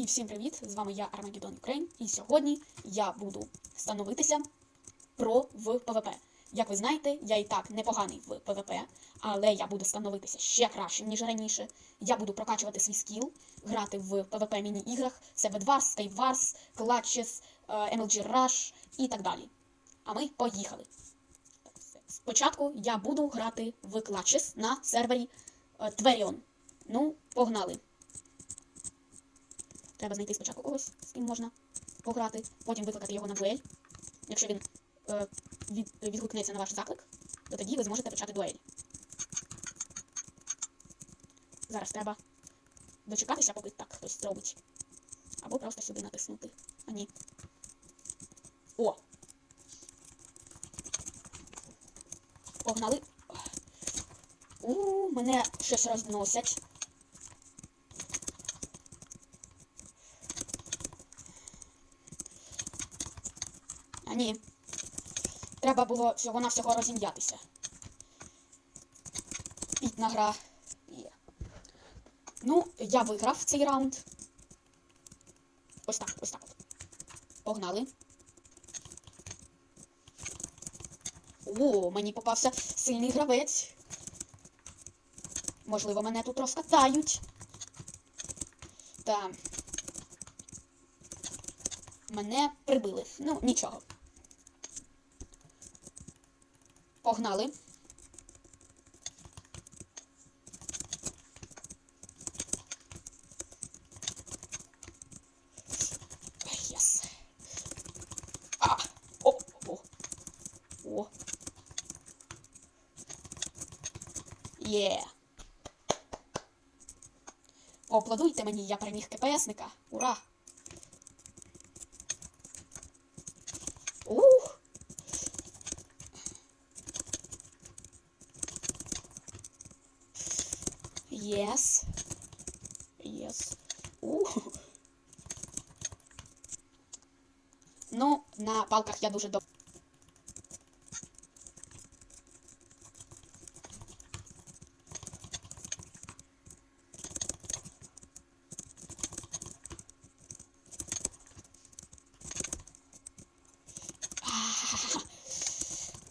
І всім привіт! З вами я Armageddon Ukraine. І сьогодні я буду становитися про в ПВП. Як ви знаєте, я і так непоганий в ПВП, але я буду становитися ще кращим, ніж раніше. Я буду прокачувати свій скіл, грати в ПВП міні-іграх, Seven Wars, Skate Wars, Clutches, MLG Rush і так далі. А ми поїхали. Спочатку я буду грати в Clutches на сервері е, Tverion. Ну, погнали. Треба знайти спочатку когось, з ким можна пограти, потім викликати його на дуель. Якщо він е, від, відгукнеться на ваш заклик, то тоді ви зможете почати дуель. Зараз треба дочекатися, поки так хтось зробить. Або просто сюди натиснути. А ні. О! Погнали. У, мене щось розносять. А ні. Треба було всього-навсього розім'ятися. Пітна гра. Є. Ну, я виграв цей раунд. Ось так, ось так. Погнали. О, мені попався сильний гравець. Можливо, мене тут розкатають. Та. Мене прибили. Ну, нічого. Погнали. Єс. А! О! О! О! Є! Поаплодуйте мені, я переміг КПСника. Ура! Yes. Yes. Ух. Ну, на палках я дуже добре.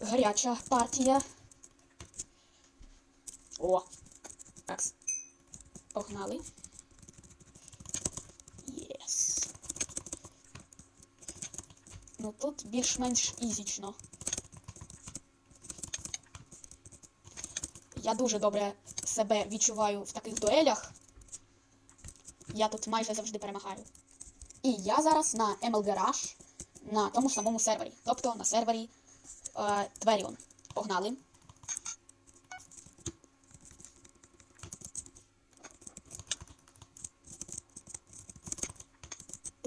Гаряча партія. О! Погнали. Єс. Ну тут більш-менш ізічно. Я дуже добре себе відчуваю в таких дуелях. Я тут майже завжди перемагаю. І я зараз на MLG Rush на тому самому сервері. Тобто на сервері е, Tverion. Погнали.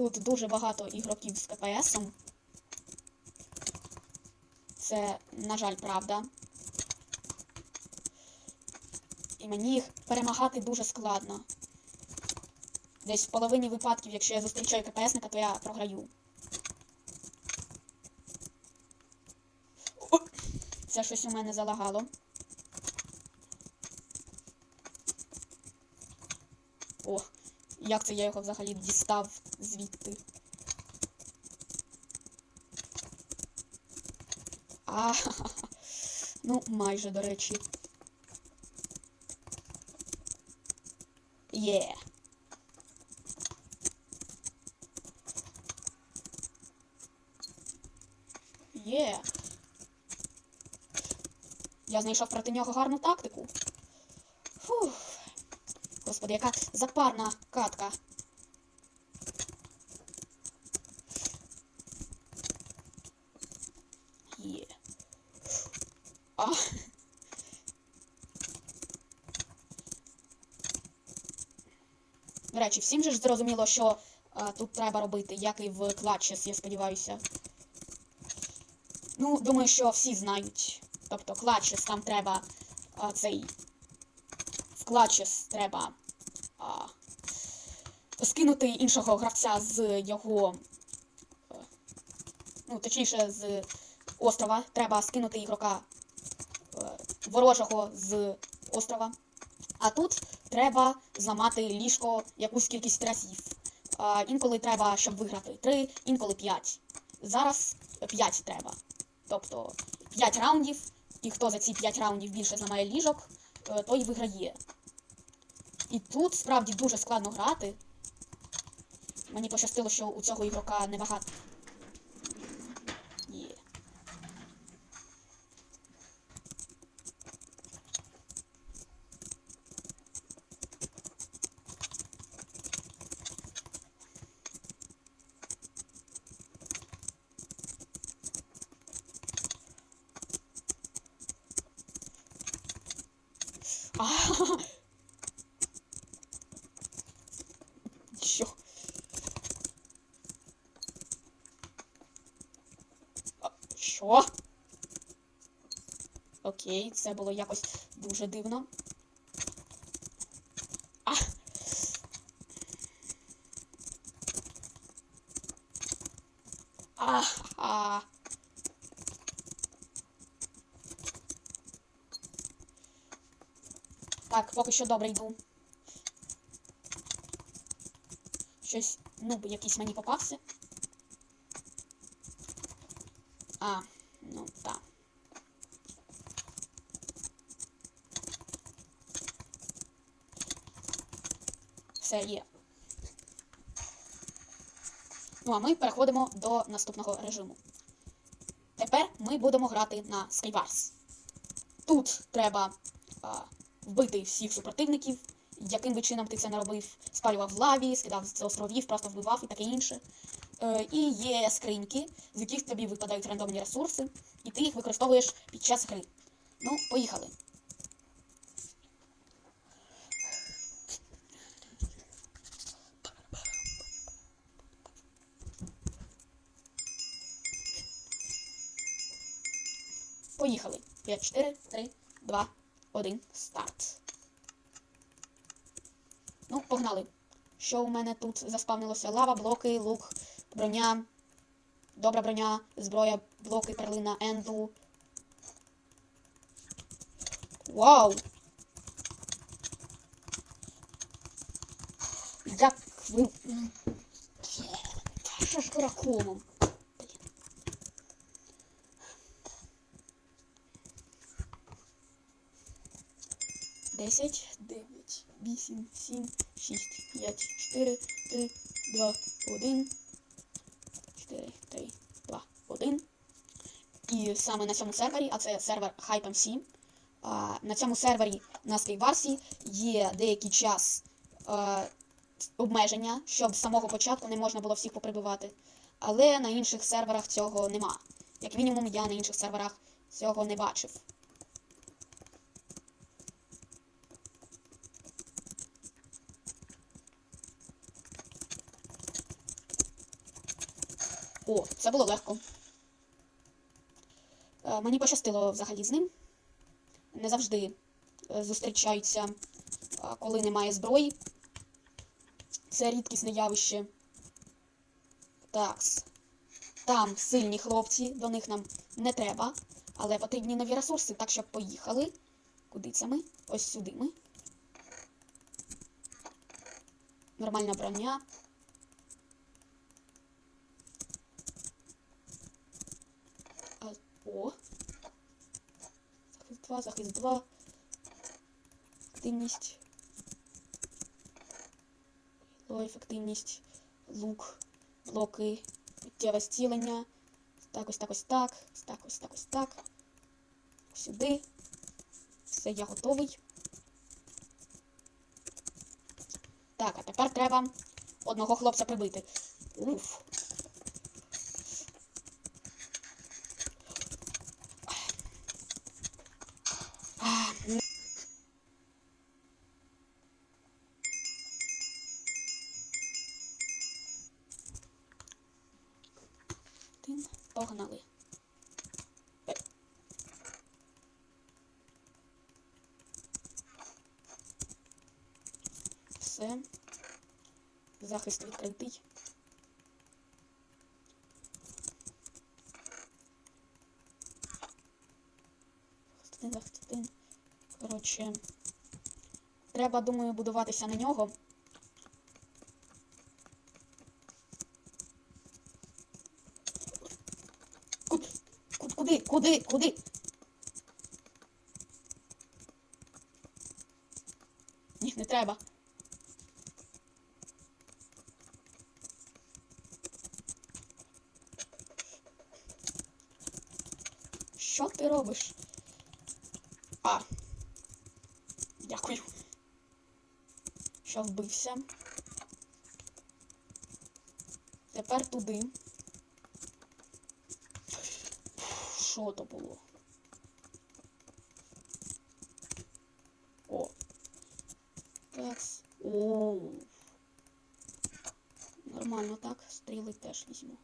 Тут дуже багато ігроків з КПСом. Це, на жаль, правда. І мені їх перемагати дуже складно. Десь в половині випадків, якщо я зустрічаю КПСника, то я програю. О! Це щось у мене залагало. О, як це я його взагалі дістав звідти? А, ну, майже, до речі. Є. Є. Я знайшов проти нього гарну тактику. Фух. Господи, яка запарна катка. Є. А. До речі, всім же ж зрозуміло, що а, тут треба робити, як і в Clutches, я сподіваюся. Ну, думаю, що всі знають. Тобто Clutches там треба а, цей. В Clutches треба а, скинути іншого гравця з його. е, Ну, точніше, з острова. Треба скинути ігрока е, ворожого з острова. А тут треба зламати ліжко якусь кількість разів. А, інколи треба, щоб виграти 3, інколи 5. Зараз 5 треба. Тобто 5 раундів, і хто за ці 5 раундів більше зламає ліжок, е, той виграє. І тут справді дуже складно грати. Мені пощастило, що у цього ігрока небагато. Є. А, Що? А, Що? Окей, це було якось дуже дивно. А. А, а. Так, поки що добре йду. Щось, ну, якийсь мені попався. А, ну так. Все є. Ну, а ми переходимо до наступного режиму. Тепер ми будемо грати на Skywars. Тут треба а, вбити всіх супротивників, яким би чином ти це не робив, спалював в лаві, скидав з островів, просто вбивав і таке інше. Е, і є скриньки, з яких тобі випадають рандомні ресурси, і ти їх використовуєш під час гри. Ну, поїхали. Поїхали. 5, 4, 3, 2, один Старт. Ну, погнали. Що у мене тут заспавнилося? Лава, блоки, лук, броня. Добра броня, зброя, блоки, перлина, енду. Вау! Як ви... Що ж драконом? 10, 9, 8, 7, 6, 5, 4, 3, 2, 1, 4, 3, 2, 1. І саме на цьому сервері, а це сервер HypeMC, а, на цьому сервері на скейварсі є деякий час е, обмеження, щоб з самого початку не можна було всіх поприбивати. Але на інших серверах цього нема. Як мінімум, я на інших серверах цього не бачив. О, це було легко. Е, Мені пощастило взагалі з ним. Не завжди е, зустрічаються, е, коли немає зброї. Це рідкісне явище. Такс. Там сильні хлопці, до них нам не треба. Але потрібні нові ресурси, так що поїхали. Куди це ми? Ось сюди ми. Нормальна броня. А, о. Захист 2, захист 2. Активність. О, ефективність. Лук. Блоки. Миттєве зцілення. Так, ось так, ось так. Так, ось так, ось так. Сюди. Все, я готовий. Так, а тепер треба одного хлопця прибити. Уф. Це Захист відкритий. Захист один, захист один. Коротше. Треба, думаю, будуватися на нього. Куди? Куди? Куди? Ні, не треба. Ти робиш? А. Дякую. Що вбився. Тепер туди. Що то було? О. Такс. О. Нормально так. Стріли теж візьму.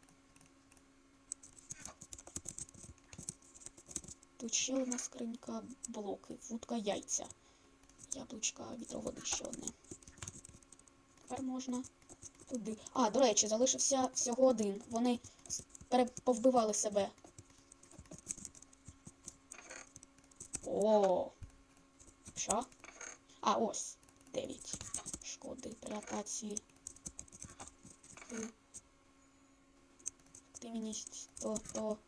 Тут ще одна скринька, блоки, вудка, яйця. Яблучка, вітроводи ще одне. Тепер можна туди. А, до речі, залишився всього один. Вони переповбивали себе. О. Що? А, ось. Дев'ять. Шкоди при атаці. Ти. Активність. То, то.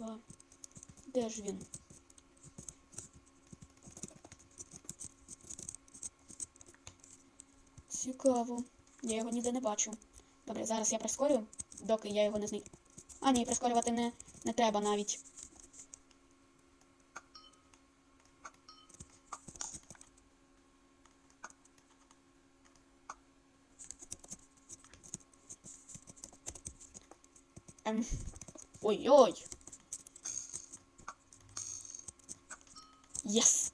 Два. Де ж він? Цікаво. Я його ніде не бачу. Добре, зараз я прискорю, доки я його не зник. А, ні, прискорювати не, не треба навіть. Ем. Ой-ой. Єс.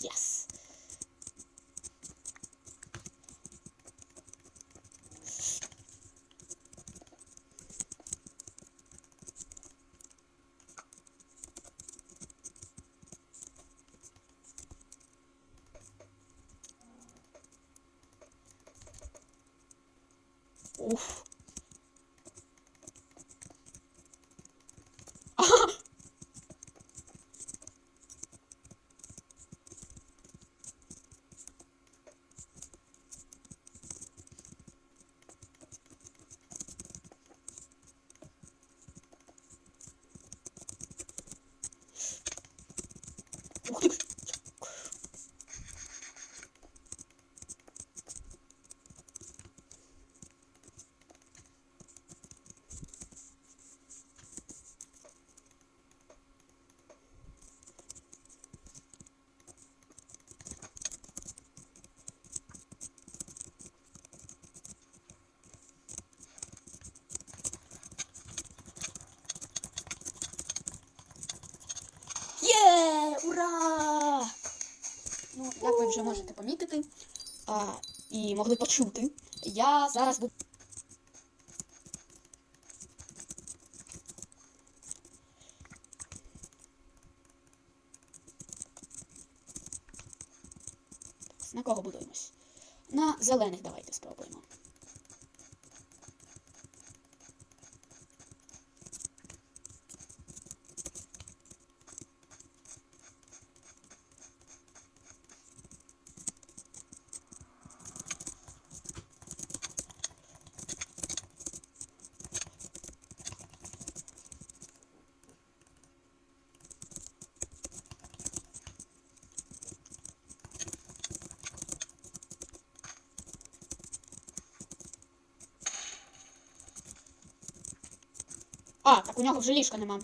Єс. Уф. Ух ты! Є! Ура! Ну, як ви вже можете помітити а, і могли почути, я зараз буду. На кого будуємось? На зелених давайте спробуємо. А, так у нього вже ліжка нема.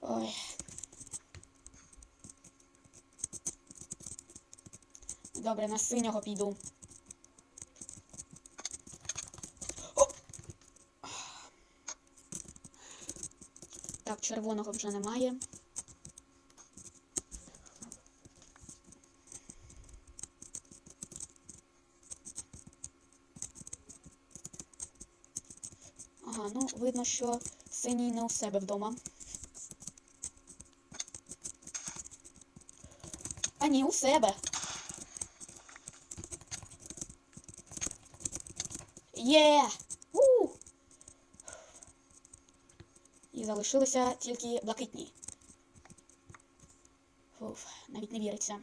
Ой. Добре, на синього піду. Так, червоного вже немає. Ага, ну видно, що синій не у себе вдома. А ні, у себе. Є! У! І залишилися тільки блакитні. Фуф, навіть не віриться.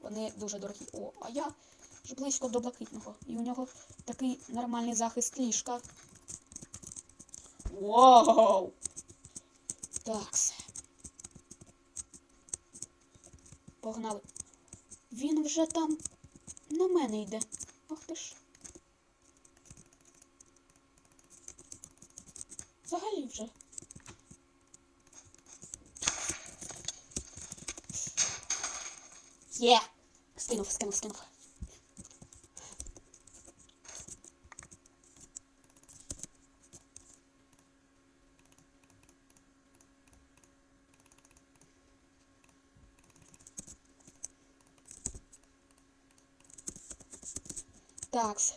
Вони дуже дорогі. О, а я близько до блакитного. І у нього такий нормальний захист ліжка. Вау! Такс. Погнали. Він вже там на мене йде. Ах ти ж. Взагалі вже. Є! Скинув, скинув, скинув. Такс.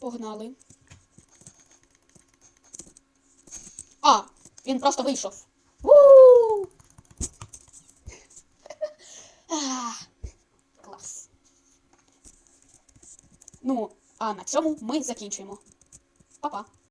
Погнали. А, він просто вийшов. у Клас. Ну, а на цьому ми закінчуємо.